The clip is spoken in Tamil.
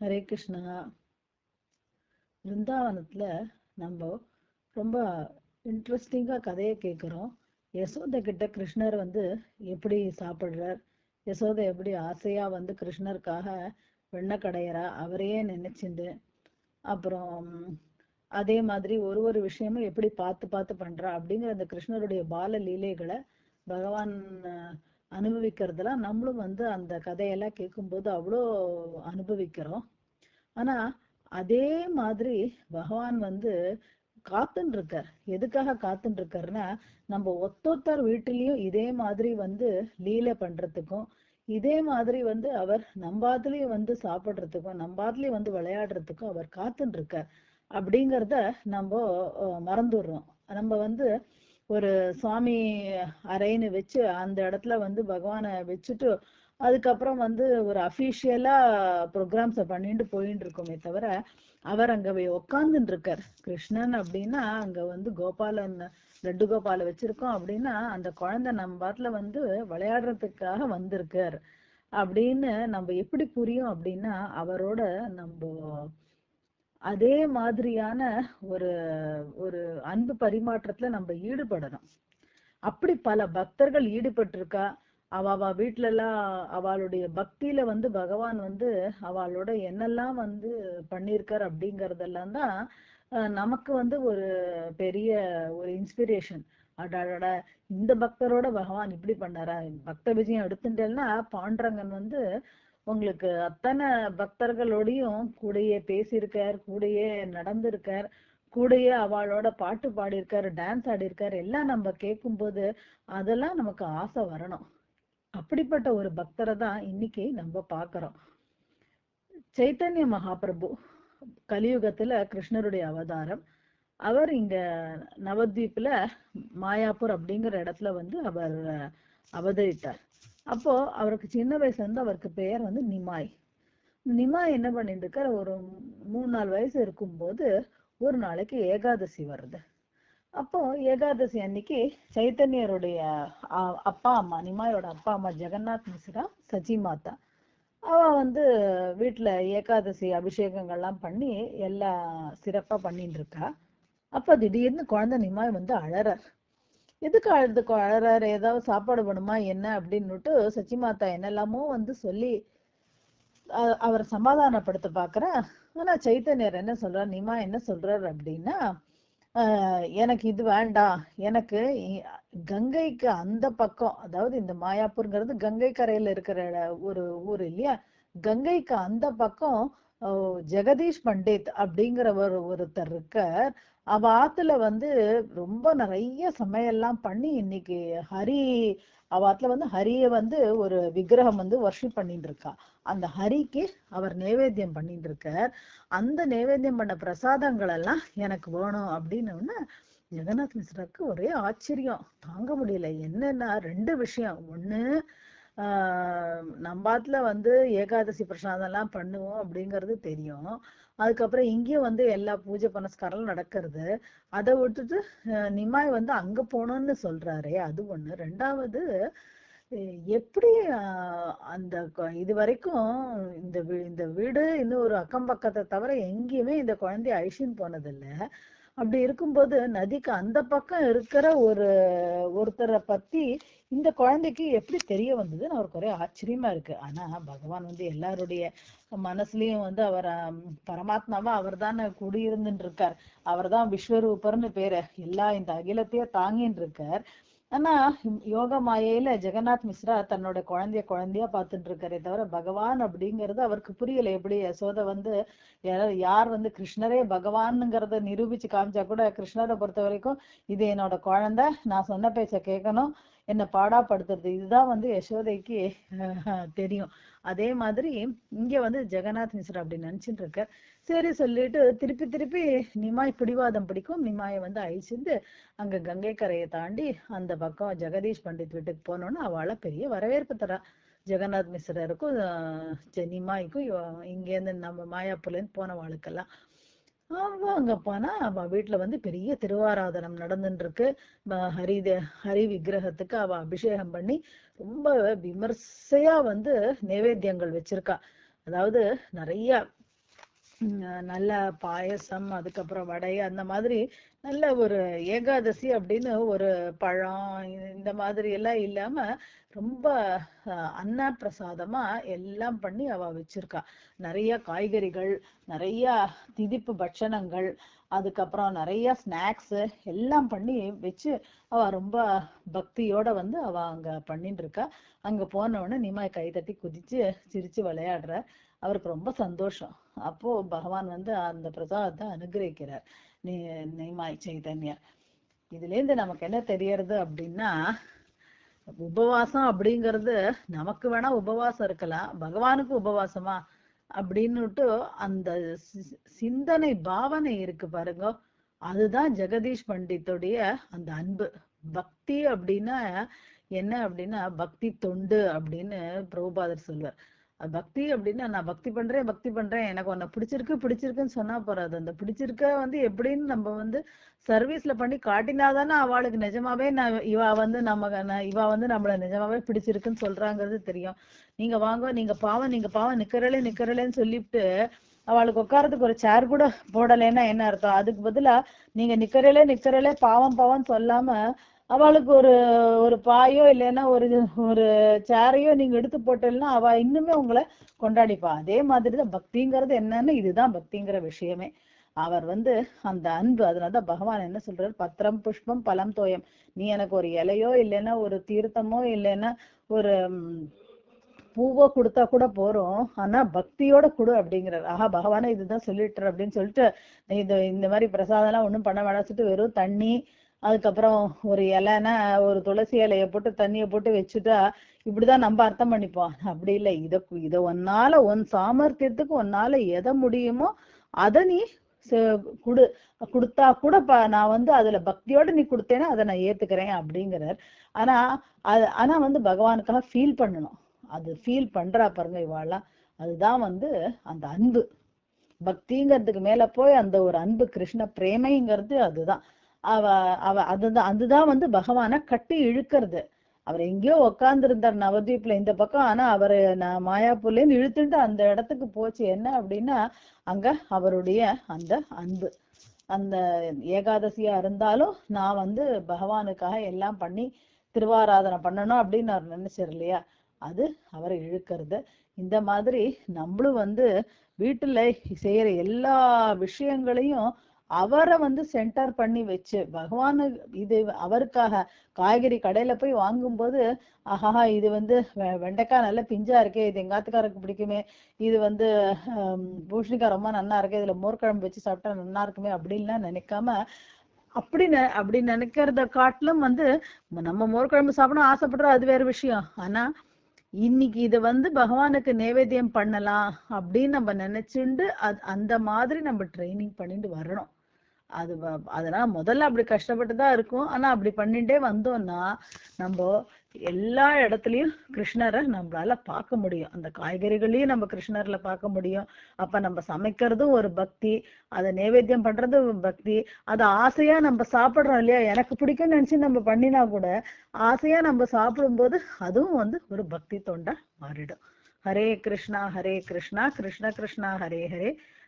ஹரே கிருஷ்ணா. பிருந்தாவனத்துல நம்ம ரொம்ப இன்ட்ரெஸ்டிங்கா கதையை கேட்குறோம் யசோதை கிட்ட கிருஷ்ணர் வந்து எப்படி சாப்பிடுறார்? யசோதை எப்படி ஆசையா வந்து கிருஷ்ணருக்காக வெண்ணெய் கடையிறா? அவரையே நினைச்சுண்டு. அப்புறம் அதே மாதிரி ஒரு ஒரு விஷயமும் எப்படி பார்த்து பார்த்து பண்றா? அப்படிங்கிற அந்த கிருஷ்ணருடைய பால லீலைகளை பகவான் அனுபவிக்கிறதுலாம் நம்மளும் வந்து அந்த கதையெல்லாம் கேட்கும்போது அவ்வளோ அனுபவிக்கிறோம். ஆனா அதே மாதிரி பகவான் வந்து காத்துன்னு இருக்கார் எதுக்காக காத்துன்னு இருக்காருன்னா நம்ம ஒத்தொத்தர் வீட்டிலையும் இதே மாதிரி வந்து லீலை பண்றதுக்கும் இதே மாதிரி வந்து அவர் நம்பாத்துலயும் வந்து சாப்பிடுறதுக்கும் நம்பாத்துலயும் வந்து விளையாடுறதுக்கும் அவர் காத்துன்னு இருக்கார் அப்படிங்கிறத நம்ம மறந்துடுறோம். நம்ம வந்து ஒரு சுவாமி அறைன்னு வச்சு அந்த இடத்துல வந்து பகவானை வச்சுட்டு அதுக்கப்புறம் வந்து ஒரு அஃபிஷியலா ப்ரோக்ராம்ஸை பண்ணிட்டு போயிட்டு இருக்கோமே தவிர அவர் அங்க உட்காந்துட்டு இருக்கார் கிருஷ்ணன் அப்படின்னா அங்க வந்து கோபாலன் லட்டு கோபால வச்சிருக்கோம் அப்படின்னா அந்த குழந்தை நம்ம பாட்டுல வந்து விளையாடுறதுக்காக வந்திருக்கார். அப்படின்னு நம்ம எப்படி புரியும் அப்படின்னா அவரோட நம்ம அதே மாதிரியான ஒரு ஒரு அன்பு பரிமாற்றத்துல நம்ம ஈடுபடணும். அப்படி பல பக்தர்கள் ஈடுபட்டிருக்கா அவ அவ வீட்டுல எல்லாம் அவளுடைய பக்தியில வந்து பகவான் வந்து அவளோட என்னெல்லாம் வந்து பண்ணியிருக்கார் அப்படிங்கறதெல்லாம் தான் நமக்கு வந்து ஒரு பெரிய ஒரு இன்ஸ்பிரேஷன் அடாடா இந்த பக்தரோட பகவான் இப்படி பண்ணாரா? பக்த விஜயம் எடுத்துட்டேன்னா பாண்டரங்கன் வந்து உங்களுக்கு அத்தனை பக்தர்களோடையும் கூடயே பேசியிருக்கார் கூடயே நடந்திருக்கார் கூடயே அவளோட பாட்டு பாடியிருக்காரு டான்ஸ் ஆடியிருக்காரு எல்லாம் நம்ம கேட்கும்போது அதெல்லாம் நமக்கு ஆசை வரணும். அப்படிப்பட்ட ஒரு பக்தரை தான் இன்னைக்கு நம்ம பார்க்கிறோம். சைத்தன்ய மகாபிரபு கலியுகத்துல கிருஷ்ணருடைய அவதாரம். அவர் இங்க நவத்வீப்ல மாயாப்பூர் அப்படிங்கிற இடத்துல வந்து அவர் அவதரித்தார். அப்போ அவருக்கு சின்ன வயசுல இருந்து அவருக்கு பெயர் வந்து நிமாய். நிமாய் என்ன பண்ணிட்டு இருக்கார்? ஒரு மூணு நாலு வயசு இருக்கும்போது ஒரு நாளைக்கு ஏகாதசி வருது. அப்போ ஏகாதசி அன்னைக்கு சைத்தன்யருடைய அப்பா அம்மா நிமாயோட அப்பா அம்மா ஜெகநாத் மிஸ்ரா சச்சி மாதா. அவ வந்து வீட்டுல ஏகாதசி அபிஷேகங்கள்லாம் பண்ணி எல்லாம் சிறப்பா பண்ணிட்டு இருக்கா. அப்ப திடீர்னு குழந்தை நிமாய் வந்து அழறார். எதுக்கு அழுது அழறாரு? ஏதாவது சாப்பாடு வேணுமா? என்ன? அப்படின்னுட்டு சச்சிமாத்தா என்னெல்லாமோ வந்து சொல்லி அவரை சமாதானப்படுத்த பாக்குறா ஆனா சைத்தன்யர் என்ன சொல்றார்? நீமா என்ன சொல்றாரு அப்படின்னா ஆஹ் எனக்கு இது வேண்டாம். எனக்கு கங்கைக்கு அந்த பக்கம் அதாவது இந்த மாயாப்பூர்ங்கிறது கங்கை கரையில இருக்கிற ஒரு ஊர் இல்லையா? கங்கைக்கு அந்த பக்கம் ஜெகதீஷ் பண்டித் அப்படிங்கிறவர் ஒருத்தர் இருக்கார். அவ ஆத்துல வந்து ரொம்ப நிறைய சமையல்லாம் பண்ணி இன்னைக்கு ஹரி அவ ஆத்துல வந்து ஹரிய வந்து ஒரு விக்கிரகம் வந்து வர்ஷிப் பண்ணிட்டு இருக்கா. அந்த ஹரிக்கு அவர் நைவேத்தியம் பண்ணிட்டு இருக்கார். அந்த நைவேத்தியம் பண்ண பிரசாதங்கள் எல்லாம் எனக்கு வேணும் அப்படின்னு உடனே ஜெகநாத் மிஸ்ராக்கு ஒரே ஆச்சரியம். தாங்க முடியல. என்னன்னா ரெண்டு விஷயம். ஒண்ணு ஆஹ் நம்பாத்துல வந்து ஏகாதசி பிரசாதம் எல்லாம் பண்ணுவோம் அப்படிங்கிறது தெரியும். அதுக்கப்புறம் இங்கேயும் வந்து எல்லா பூஜை புனஸ்காரம் நடக்கிறது. அதை விட்டுட்டு நிமாய் வந்து அங்க போனோம்னு சொல்றாரே அது ஒண்ணு. ரெண்டாவது எப்படி அந்த இது வரைக்கும் இந்த வீ- இந்த வீடு இன்னும் ஒரு அக்கம் பக்கத்தை தவிர எங்கேயுமே இந்த குழந்தைய அழிச்சுன்னு போனதில்லை. அப்படி இருக்கும்போது நதிக்கு அந்த பக்கம் இருக்கிற ஒரு ஒருத்தரை பத்தி இந்த குழந்தைக்கு எப்படி தெரிய வந்ததுன்னு அவருக்கு ஒரே ஆச்சரியமா இருக்கு. ஆனா பகவான் வந்து எல்லாருடைய மனசுலயும் வந்து அவர் பரமாத்மாவா அவர் தானே குடியிருந்துட்டு இருக்கார். அவர் தான் விஸ்வரூபர்னு பேரு. எல்லா இந்த அகிலத்தையே தாங்கின்னு இருக்கார். ஆனா யோக மாயையில ஜெகநாத் மிஸ்ரா தன்னோட குழந்தைய குழந்தையா பாத்துட்டு இருக்காரே தவிர பகவான் அப்படிங்கறது அவருக்கு புரியல. எப்படி யசோத வந்து யார் வந்து கிருஷ்ணரே பகவானுங்கிறத நிரூபிச்சு காமிச்சா கூட கிருஷ்ணரை பொறுத்த வரைக்கும் இது என்னோட குழந்தை நான் சொன்ன பேச்ச கேட்கணும். என்ன பாடாப்படுத்துறது. இதுதான் வந்து யசோதைக்கு தெரியும். அதே மாதிரி இங்க வந்து ஜெகநாத் மிஸ்ரா அப்படி நினைச்சிட்டு இருக்க. சரி சொல்லிட்டு திருப்பி திருப்பி நிமாய் பிடிவாதம் பிடிக்கும். நிமாயை வந்து அழிச்சிருந்து அங்க கங்கை கரையை தாண்டி அந்த பக்கம் ஜெகதீஷ் பண்டித் வீட்டுக்கு போனோன்னு அவளை பெரிய வரவேற்பு தரா. ஜெகநாத் மிஸ்ரருக்கும் அஹ், நிமாய்க்கும் இங்கேருந்து நம்ம மாயாப்பூர்லேருந்து போனவாளுக்கெல்லாம். ஆமாங்கப்பானா அவ வீட்டுல வந்து பெரிய திருவாராதனம் நடந்துட்டு இருக்கு ப- ஹரி ஹரி விக்கிரகத்துக்கு அவ அபிஷேகம் பண்ணி ரொம்ப விமர்சையா வந்து நைவேத்தியங்கள் வச்சிருக்கா. அதாவது நிறைய நல்ல பாயசம் அதுக்கப்புறம் வடை அந்த மாதிரி நல்ல ஒரு ஏகாதசி அப்படின்னு ஒரு பழம் இந்த மாதிரி எல்லாம் இல்லாம ரொம்ப அன்ன பிரசாதமா எல்லாம் பண்ணி அவ வச்சிருக்கா. நிறைய காய்கறிகள் நிறைய திதிப்பு பட்சணங்கள் அதுக்கப்புறம் நிறைய ஸ்நாக்ஸ் எல்லாம் பண்ணி வச்சு அவ ரொம்ப பக்தியோட வந்து அவ அங்க பண்ணிட்டு இருக்கா. அங்க போன உடனே நிமாய் கை தட்டி குதிச்சு சிரிச்சு விளையாடுற. அவருக்கு ரொம்ப சந்தோஷம். அப்போ பகவான் வந்து அந்த பிரசாதத்தை அனுகிரகிக்கிறார். நீ நீமாய் சைதன்யா இதுல இருந்து நமக்கு என்ன தெரியறது அப்படின்னா உபவாசம் அப்படிங்கிறது நமக்கு வேணா உபவாசம் இருக்கலாம். பகவானுக்கு உபவாசமா அப்படின்னுட்டு அந்த சி- சிந்தனை பாவனை இருக்கு பாருங்க. அதுதான் ஜெகதீஷ் பண்டித்துடைய அந்த அன்பு. பக்தி அப்படின்னா என்ன அப்படின்னா பக்தி தொண்டு அப்படின்னு பிரபுபாதர் சொல்வார். பக்தி அப்படின்னா நான் பக்தி பண்றேன் பக்தி பண்றேன். எனக்கு உன்னை பிடிச்சிருக்கு பிடிச்சிருக்குன்னு சொன்னா போறாது. அந்த பிடிச்சிருக்க வந்து எப்படின்னு நம்ம வந்து சர்வீஸ்ல பண்ணி காட்டினாதானே அவளுக்கு நிஜமாவே நான் இவா வந்து நம்ம இவா வந்து நம்மள நிஜமாவே பிடிச்சிருக்குன்னு சொல்றாங்கிறது தெரியும். நீங்க வாங்க நீங்க பாவம் நீங்க பாவம் நிக்கிறலே நிக்கிறலேன்னு சொல்லிட்டு அவளுக்கு உட்காரத்துக்கு ஒரு சேர் கூட போடலைன்னா என்ன அர்த்தம்? அதுக்கு பதிலா நீங்க நிக்கிறலே நிக்கிறலே பாவம் பாவம் சொல்லாம அவளுக்கு ஒரு ஒரு பாயோ இல்லைன்னா ஒரு ஒரு சேரையோ நீங்க எடுத்து போட்டீங்கன்னா அவ இன்னுமே உங்களை கொண்டாடிப்பா. அதே மாதிரிதான் பக்திங்கிறது என்னன்னு இதுதான் பக்திங்கிற விஷயமே. அவர் வந்து அந்த அன்பு அதனாலதான் பகவான் என்ன சொல்றாரு? பத்திரம் புஷ்பம் பலம் தோயம். நீ எனக்கு ஒரு இலையோ இல்லைன்னா ஒரு தீர்த்தமோ இல்லைன்னா ஒரு பூவோ கொடுத்தா கூட போறோம். ஆனா பக்தியோட கொடு அப்படிங்கிறார். ஆஹா பகவானே இதுதான் சொல்லிட்டுற அப்படின்னு சொல்லிட்டு இந்த இது இந்த மாதிரி பிரசாதம் எல்லாம் ஒண்ணும் பண்ண வேணாம் சொல்லிட்டு வெறும் தண்ணி அதுக்கப்புறம் ஒரு இலைன்னா ஒரு துளசி இலைய போட்டு தண்ணியை போட்டு வச்சுட்டா இப்படிதான் நம்ம அர்த்தம் பண்ணிப்போம். அப்படி இல்லை. இத இதை ஒன்னால உன் சாமர்த்தியத்துக்கு ஒன்னால எதை முடியுமோ அதை நீ குடு. கொடுத்தா கூட நான் வந்து அதுல பக்தியோட நீ கொடுத்தேன்னா அதை நான் ஏத்துக்கிறேன் அப்படிங்கிறார். ஆனா அது ஆனா வந்து பகவானுக்காக ஃபீல் பண்ணணும். அது ஃபீல் பண்றா பாருங்க இவாள்லாம் அதுதான் வந்து அந்த அன்பு. பக்திங்கிறதுக்கு மேல போய் அந்த ஒரு அன்பு கிருஷ்ண பிரேமைங்கிறது அதுதான். அவ அவ அதுதான் அதுதான் வந்து பகவானை கட்டி இழுக்கிறது. அவர் எங்கேயோ உக்காந்துருந்தார் நவதீப்ல இந்த பக்கம். ஆனா அவரு நான் மாயாப்பூர்ல இருந்து இழுத்துட்டு அந்த இடத்துக்கு போச்சு. என்ன அப்படின்னா அங்க அவருடைய அந்த அன்பு. அந்த ஏகாதசியா இருந்தாலும் நான் வந்து பகவானுக்காக எல்லாம் பண்ணி திருவாராதனை பண்ணணும் அப்படின்னு அவர் நினைச்சார் இல்லையா? அது அவரை இழுக்கிறது. இந்த மாதிரி நம்மளும் வந்து வீட்டுல செய்யற எல்லா விஷயங்களையும் அவரை வந்து சென்டர் பண்ணி வச்சு பகவானு இது அவருக்காக காய்கறி கடையில போய் வாங்கும்போது ஆஹா இது வந்து வெ- வெண்டைக்காய் நல்ல பிஞ்சா இருக்கே இது எங்காத்துக்காரருக்கு பிடிக்குமே இது வந்து பூஷணிக்காய் ரொம்ப நல்லா இருக்கு இதுல மோர்கிழம்பு வச்சு சாப்பிட்டா நல்லா இருக்குமே அப்படின்லாம் நினைக்காம அப்படி நெ- அப்படி நினைக்கிறத காட்டிலும் வந்து நம்ம மோர் குழம்பு சாப்பிடணும் ஆசைப்படுறோம் அது வேற விஷயம். ஆனா இன்னைக்கு இதை வந்து பகவானுக்கு நைவேத்தியம் பண்ணலாம் அப்படின்னு நம்ம நினைச்சுண்டு அது அந்த மாதிரி நம்ம ட்ரைனிங் பண்ணிட்டு வரணும். அது அதெல்லாம் அதனால முதல்ல அப்படி கஷ்டப்பட்டு தான் இருக்கும். ஆனா அப்படி பண்ணிட்டே வந்தோம்னா நம்ம எல்லா இடத்துலயும் கிருஷ்ணரை நம்மளால பார்க்க முடியும். அந்த காய்கறிகளையும் நம்ம கிருஷ்ணர்ல பார்க்க முடியும். அப்ப நம்ம சமைக்கிறதும் ஒரு பக்தி அதை நைவேத்தியம் பண்றதும் பக்தி. அதை ஆசையா நம்ம சாப்பிடுறோம் இல்லையா? எனக்கு பிடிக்கும்னு நினைச்சு நம்ம பண்ணினா கூட ஆசையா நம்ம சாப்பிடும்போது அதுவும் வந்து ஒரு பக்தி தொண்டா மாறிடும். ஹரே கிருஷ்ணா ஹரே கிருஷ்ணா கிருஷ்ண கிருஷ்ணா ஹரே ஹரே